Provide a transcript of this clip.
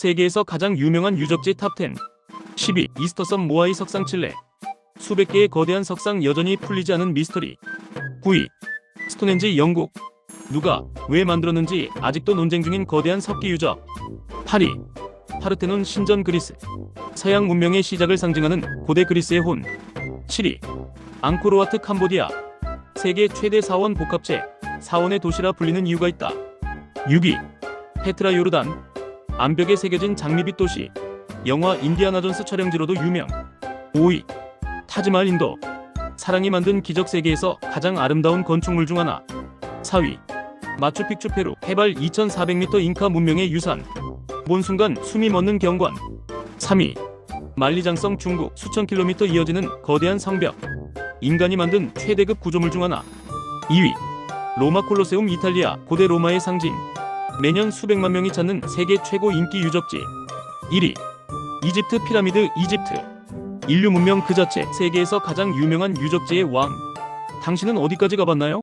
세계에서 가장 유명한 유적지 탑10 10위 이스터섬 모아이 석상 칠레. 수백 개의 거대한 석상 여전히 풀리지 않은 미스터리. 9위 스톤헨지 영국. 누가 왜 만들었는지 아직도 논쟁 중인 거대한 석기 유적. 8위 파르테논 신전 그리스. 서양 문명의 시작을 상징하는 고대 그리스의 혼. 7위 앙코르와트 캄보디아. 세계 최대 사원 복합체. 사원의 도시라 불리는 이유가 있다. 6위 페트라 요르단 암벽에 새겨진 장미빛 도시. 영화 인디아나 존스 촬영지로도 유명. 5위 타지말 인도. 사랑이 만든 기적 세계에서 가장 아름다운 건축물 중 하나. 4위 마추픽추 페루 해발 2400m 잉카 문명의 유산. 본 순간 숨이 멎는 경관. 3위 만리장성 중국 수천 킬로미터 이어지는 거대한 성벽. 인간이 만든 최대급 구조물 중 하나. 2위 로마 콜로세움 이탈리아 고대 로마의 상징 매년 수백만 명이 찾는 세계 최고 인기 유적지. 1위 이집트 피라미드 이집트. 인류 문명 그 자체 세계에서 가장 유명한 유적지의 왕. 당신은 어디까지 가봤나요?